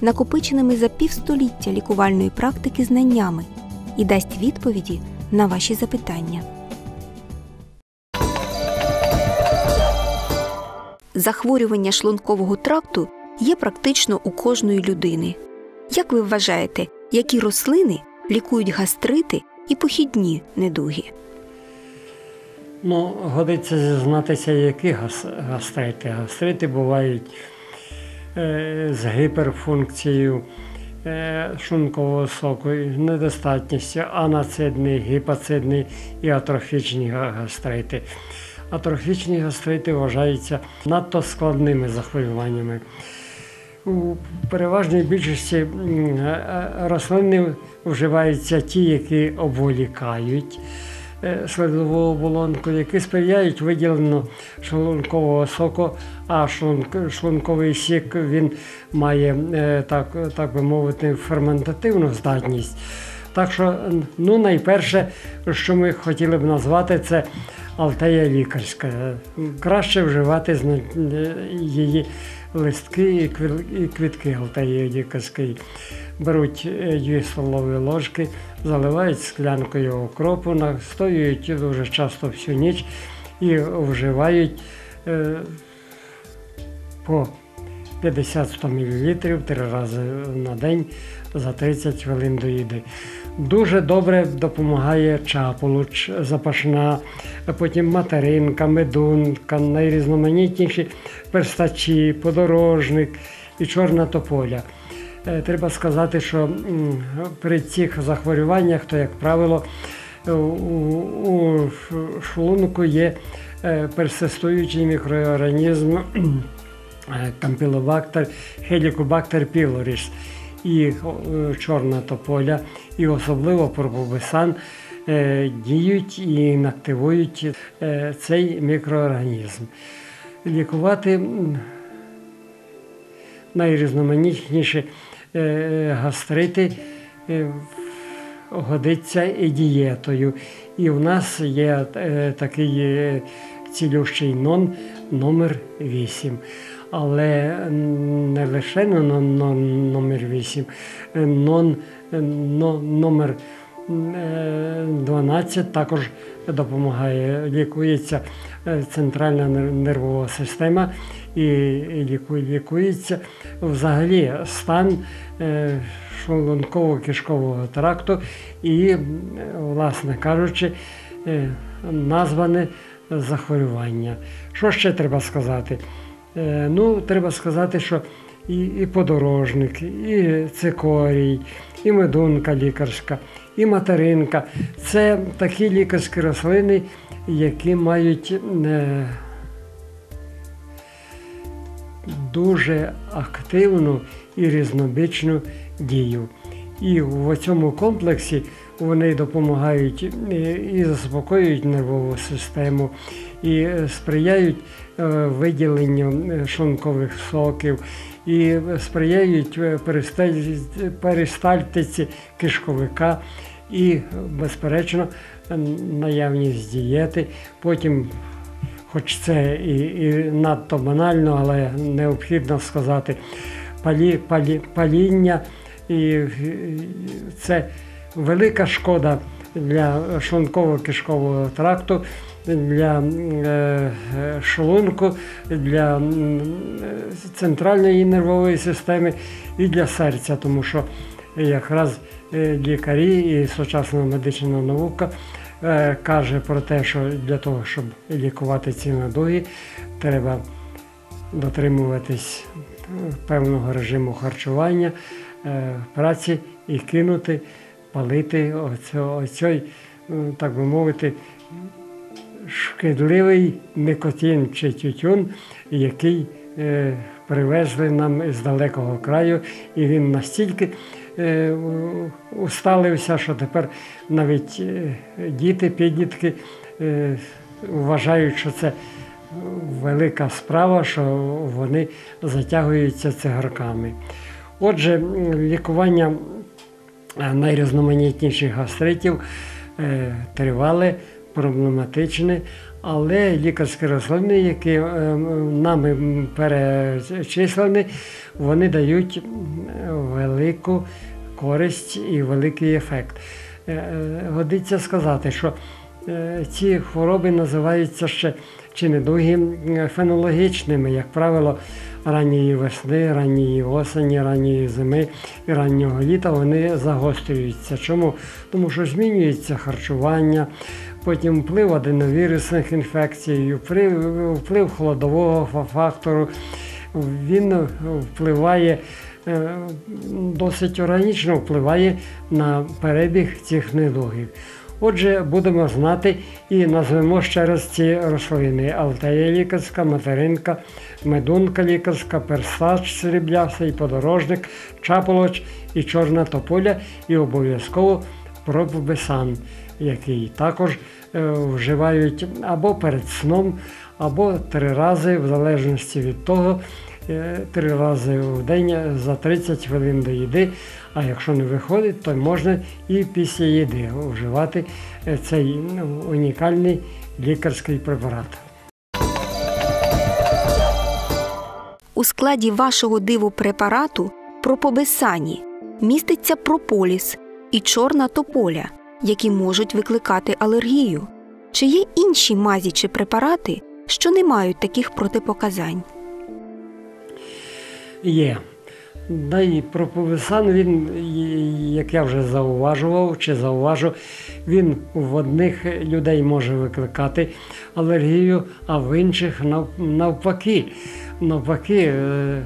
накопиченими за півстоліття лікувальної практики знаннями і дасть відповіді на ваші запитання. Захворювання шлункового тракту є практично у кожної людини. Як ви вважаєте, які рослини лікують гастрити і похідні недуги? Ну, годиться зізнатися, які гастрити. Гастрити бувають з гіперфункцією е, шлункового соку, недостатністю, анацидний, гіпацидний і атрофічні гастрити. Атрофічні гастрити вважаються надто складними захворюваннями. У переважній більшості е, е, рослини вживаються ті, які обволікають е, слизову оболонку, які сприяють виділенню шлункового соку, а шлунк- шлунковий сік він має, е, так, так би мовити, ферментативну здатність. Так що, ну, найперше, що ми хотіли б назвати, це алтея лікарська. Краще вживати е, її листки і квітки алтеї лікарської. Беруть е, дві столові ложки, заливають склянкою окропу, настоюють дуже часто всю ніч і вживають е, по 50-100 мл три рази на день за 30 хвилин до їди. Дуже добре допомагає чаполуч, запашна, потім материнка, медунка, найрізноманітніші перстачі, подорожник і чорна тополя. Е, Треба сказати, що при цих захворюваннях, то, як правило, у, у шлунку є е, персистуючий мікроорганізм е, кампілобактер, хелікобактер пілоріс і е, чорна тополя, і особливо пропобисан е, діють і інактивують е, цей мікроорганізм. Лікувати м, найрізноманітніші е, гастрити е, годиться і дієтою. І в нас є е, такий е, цілющий нон номер 8. Але не лише номер 8, е, нон е, но- номер е, 12 також допомагає. Лікується е, центральна нервова система і лікується взагалі стан е, шлунково-кишкового тракту і, е, власне кажучи, е, назване захворювання. Що ще треба сказати? Е, Ну, треба сказати, що і, і подорожник, і цикорій, і медунка лікарська, і материнка це такі лікарські рослини, які мають е, дуже активну і різнобічну дію. І в цьому комплексі вони допомагають е, і заспокоюють нервову систему, і сприяють е, виділенню шлункових соків, і сприяють перистальтиці кишковика, і, безперечно, наявність дієти. Потім хоч це і, і надто банально, але необхідно сказати, палі, палі, паління, і це велика шкода для шлунково-кишкового тракту, для е, шлунку, для центральної нервової системи і для серця, тому що якраз е, лікарі і сучасна медична наука е, каже про те, що для того, щоб лікувати ці надуги, треба дотримуватись е, певного режиму харчування, праці і кинути, палити оцей, так би мовити, шкідливий никотин чи тютюн, який привезли нам з далекого краю, і він настільки усталився, що тепер навіть е, діти, підлітки е, вважають, що це велика справа, що вони затягуються цигарками. Отже, лікування е, найрізноманітніших гастритів е, тривале, проблематичне, але лікарські рослини, які е, нами перечислені, вони дають велику користь і великий ефект. Е, е, Годиться сказати, що ці хвороби називаються ще чи недуги фенологічними, як правило, ранньої весни, ранньої осені, ранньої зими і раннього літа вони загострюються. Чому? Тому що змінюється харчування, потім вплив аденовірусних інфекцій, вплив, вплив холодового фактору. Він впливає е, досить органічно впливає на перебіг цих недугів. Отже, будемо знати і назвемо ще раз ці рослини: Алтея лікарська, материнка, медунка лікарська, перстач сріблястий, подорожник, чаполоч і чорна тополя, і обов'язково проббесан, який також е, вживають або перед сном, або три рази, в залежності від того, е, три рази в день за 30 хвилин до їди. А якщо не виходить, то можна і після їди вживати е, цей ну, унікальний лікарський препарат. У складі вашого дивопрепарату пропобесані міститься прополіс і чорна тополя, які можуть викликати алергію. Чи є інші мазі чи препарати, що не мають таких протипоказань? Є. Да і проповисан він, як я вже зауважував чи зауважу, він в одних людей може викликати алергію, а в інших нав- навпаки. Навпаки, е, е,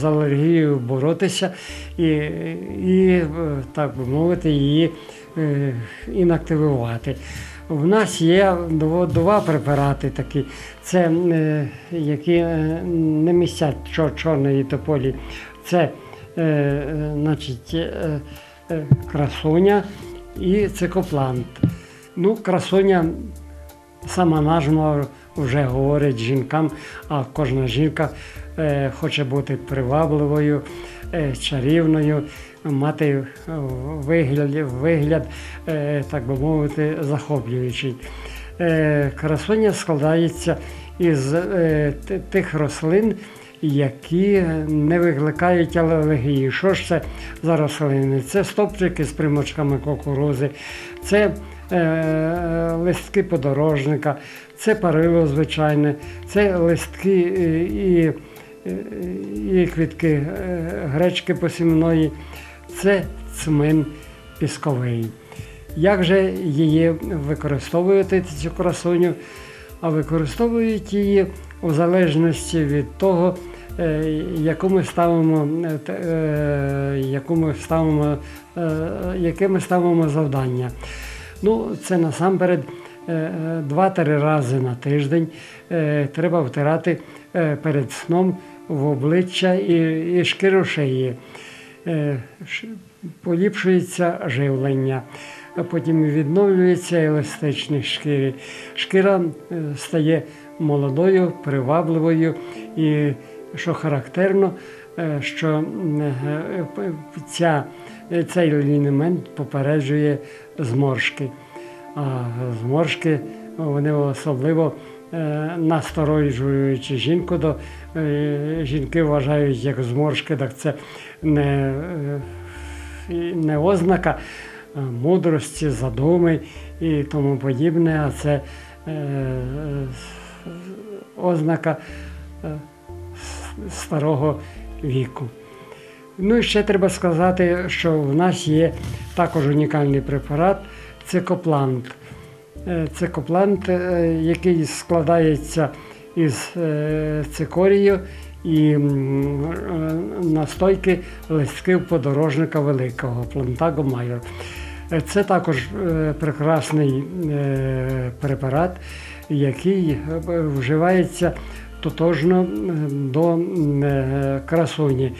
з алергією боротися і, і так би мовити, її інактивувати. В нас є два препарати такі, це е, які е, не містять чор- чорної тополі. Це е, е, значить, е, е, красуня і цикоплант. Ну, красуня сама назва вже говорить жінкам, а кожна жінка е, хоче бути привабливою, е, чарівною, мати е, вигляд, вигляд е, так би мовити, захоплюючий. Е, красуня складається із тих рослин, які не викликають алергії. Що ж це за рослини? Це стопчики з примочками кукурузи, це листки подорожника, це парило звичайне, це листки і, і, і квітки гречки посівної, це цмин пісковий. Як же її використовувати цю красуню? А використовують її у залежності від того, е, яку ми ставимо, е, е, яку ми ставимо, яке ми ставимо завдання. Ну, це насамперед е, е, два-три рази на тиждень треба втирати перед сном в обличчя і шкіру шиї. Е, поліпшується живлення, а потім відновлюється еластичність шкіри. Шкіра е, стає молодою, привабливою і, що характерно, е, що ця, цей елемент попереджує зморшки. А зморшки вони особливо насторожуючи жінку, до е, жінки вважають як зморшки, так це не, е, не ознака е, мудрості, задуми і тому подібне, а це е, ознака е, старого віку. Ну і ще треба сказати, що в нас є також унікальний препарат цикоплант. Е, Цикоплант, е, який складається із е, цикорію і настойки листків подорожника великого плантаго майор. Це також прекрасний препарат, який вживається тотожно до красуні.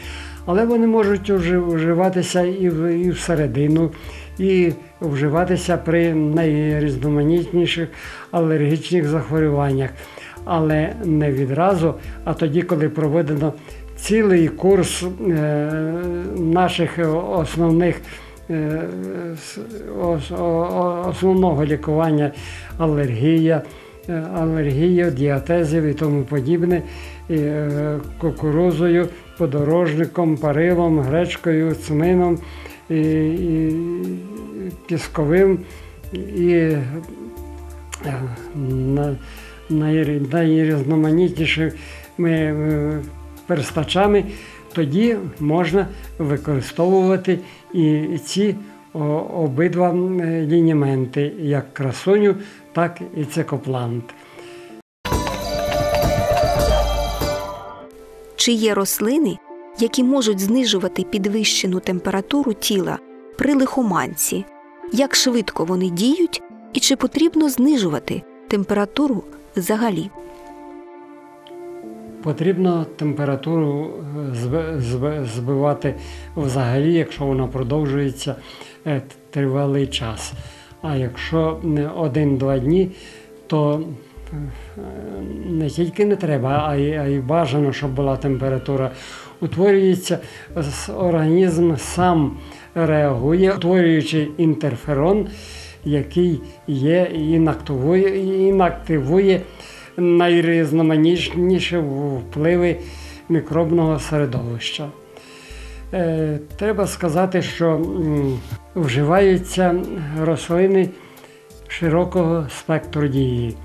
Але вони можуть вживатися і всередину, і вживатися при найрізноманітніших алергічних захворюваннях. Але не відразу, а тоді, коли проведено цілий курс е, наших основних е, основного лікування алергія, е, алергія, діатезів і тому подібне, кукурузою, подорожником, парилом, гречкою, цмином, і, і пісковим і е, на- найрі- найрізноманітнішими е, перстачами, тоді можна використовувати і ці обидва е, лініменти, як красуню, так і цикоплант. Чи є рослини, які можуть знижувати підвищену температуру тіла при лихоманці? Як швидко вони діють і чи потрібно знижувати температуру взагалі? Потрібно температуру е, зби- зби- збивати взагалі, якщо вона продовжується е, тривалий час. А якщо не один-два дні, то е, не тільки не треба, а й бажано, щоб була температура. Утворюється організм сам реагує, утворюючи інтерферон, який є і інактивує, найрізноманітніші впливи мікробного середовища. Е, Треба сказати, що вживаються рослини широкого спектру дії.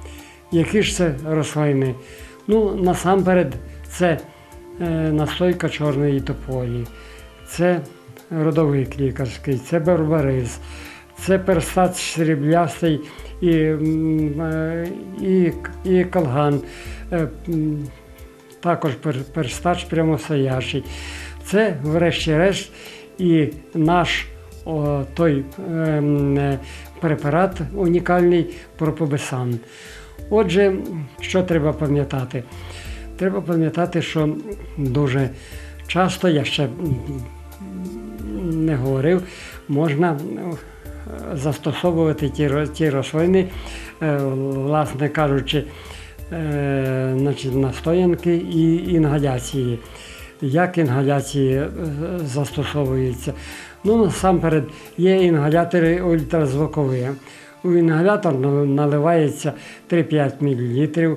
Які ж це рослини? Ну, насамперед, це настойка чорної тополі, це родовик лікарський, це барбарис, це перстач сріблястий і, е, і, і калган, е, також перстач прямостоящий. Це, врешті-решт, і наш о, той ем, е, препарат унікальний пропобесан. Отже, що треба пам'ятати? Треба пам'ятати, що дуже часто я ще не говорив, можна е, застосовувати ті, ті рослини, е, власне кажучи, е, значить, настоянки і інгаляції. Як інгаляції е, застосовуються? Ну, насамперед, є інгалятори ультразвукові. У інгалятор наливається 3-5 мл,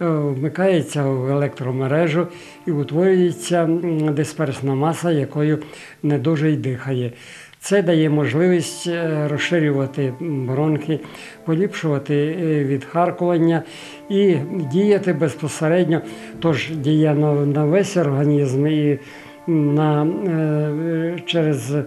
вмикається в електромережу і утворюється дисперсна маса, якою не дуже й дихає. Це дає можливість е, розширювати бронхи, поліпшувати е, відхаркування і діяти безпосередньо, тож діє на, весь організм і на, е, через е,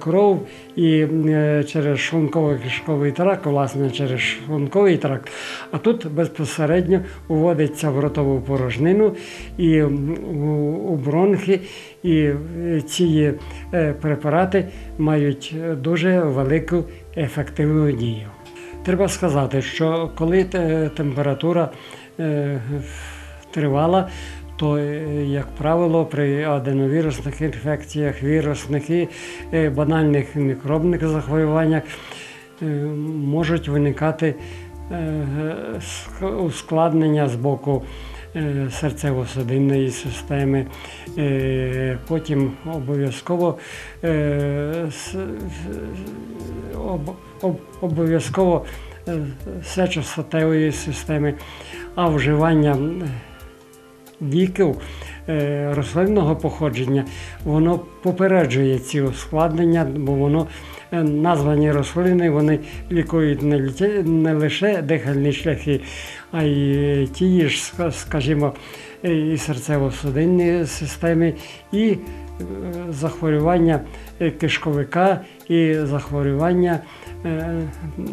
кров і е, через шлунково-кишковий тракт, власне, через шлунковий тракт. А тут безпосередньо уводиться в ротову порожнину і у, бронхи, і е, ці е, препарати мають е, дуже велику ефективну дію. Треба сказати, що коли температура е, тривала, то, як правило, при аденовірусних інфекціях, вірусних і е, банальних мікробних захворюваннях е, можуть виникати е, ускладнення з боку серцево-судинної системи. Потім обов'язково обов'язково сечостатевої системи, а вживання ліків е, рослинного походження, воно попереджує ці ускладнення, бо воно е, названі рослини, вони лікують не, лише дихальні шляхи, а й ті ж, скажімо, і серцево-судинні системи, і е, захворювання е, кишковика, і захворювання е,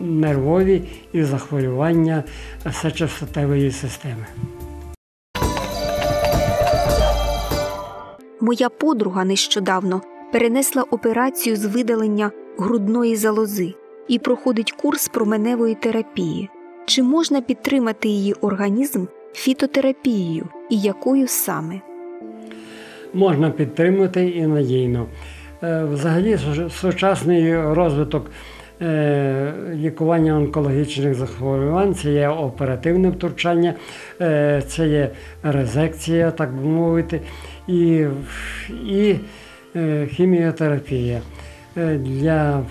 нервові, і захворювання сечостатевої системи. Моя подруга нещодавно перенесла операцію з видалення грудної залози і проходить курс променевої терапії. Чи можна підтримати її організм фітотерапією і якою саме? можна підтримати і надійно. Е, Взагалі, сучасний розвиток е, лікування онкологічних захворювань це є оперативне втручання, е, це є резекція, так би мовити, і, і е, хіміотерапія. Е, Для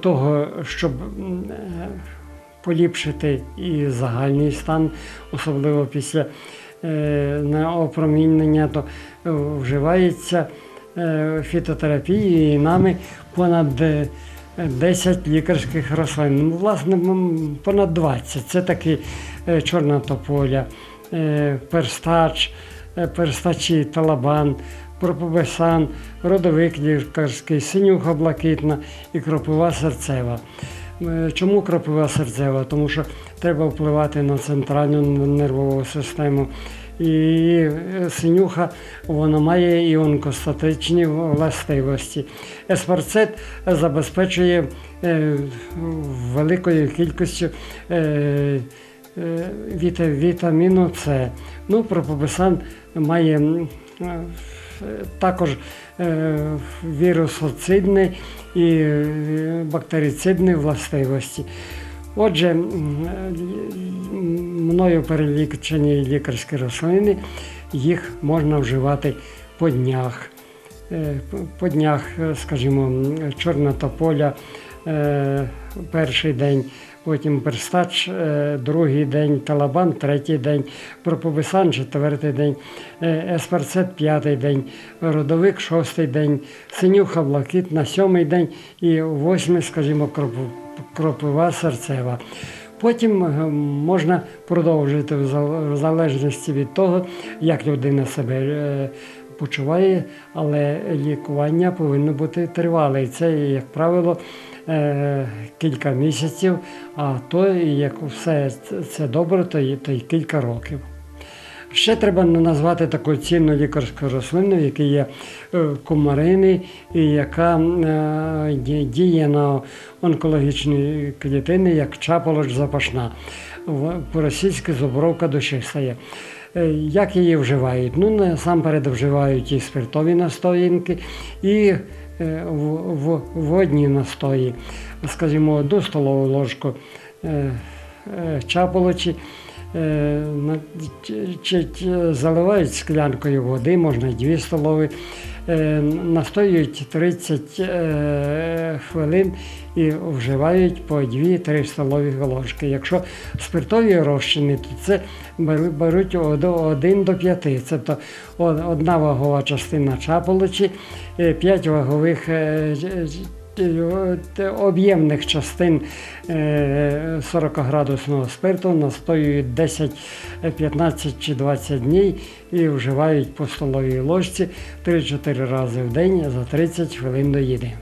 того, щоб е, поліпшити і загальний стан, особливо після опромінення, то вживається фітотерапії і нами понад е, 10 лікарських рослин. Ну, Власне, понад 20. Це такі чорна тополя, перстач, перстачі, талабан, пропобесан, родовик лікарський, синюха блакитна і кропива серцева. Е, Чому кропива серцева? Тому що треба впливати на центральну нервову систему. І е, синюха вона має і онкостатичні властивості. Еспарцет забезпечує е, великою кількістю е, вітаміну С. Ну, пропобесан має е, також е, вірусоцидні і бактерицидні властивості. Отже, мною перелічені лікарські рослини, їх можна вживати по днях. По днях, скажімо, чорна тополя перший день, потім перстач, е, другий день, талабан, третій день, пропобисан, четвертий день, е, еспарцет, п'ятий день, родовик, шостий день, синюха, блакитна, сьомий день і восьмий, скажімо, кропива серцева. Потім е, можна продовжити в залежності від того, як людина себе почуває, але лікування повинно бути тривале. І це, як правило, е, кілька місяців, а то, як все це добре, то й, то й кілька років. Ще треба назвати таку цінну лікарську рослину, яка є е, кумарини, і яка е, діє на онкологічні клітини, як чаполоч запашна. По-російськи зубровка душиста є. Е, Як її вживають? Ну, насамперед вживають і спиртові настоянки, і е, в- в- водні настої, скажімо, одну столову ложку е, е, чаполочі. Е, заливають склянкою води, можна й 2 столові, е, настоюють 30 е, хвилин і вживають по 2-3 столові ложки. Якщо спиртові розчини, то це беру- беруть 1 до 5. Це то одна вагова частина чаполочі, 5 вагових об'ємних частин е, 40-градусного спирту настоюють 10, е, 15 чи 20 днів і вживають по столовій ложці 3-4 рази в день за 30 хвилин до їди.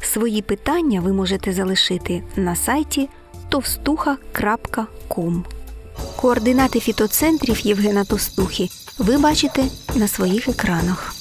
Свої питання ви можете залишити на сайті товстуха.ком. Координати фітоцентрів Євгена Товстухи ви бачите на своїх екранах.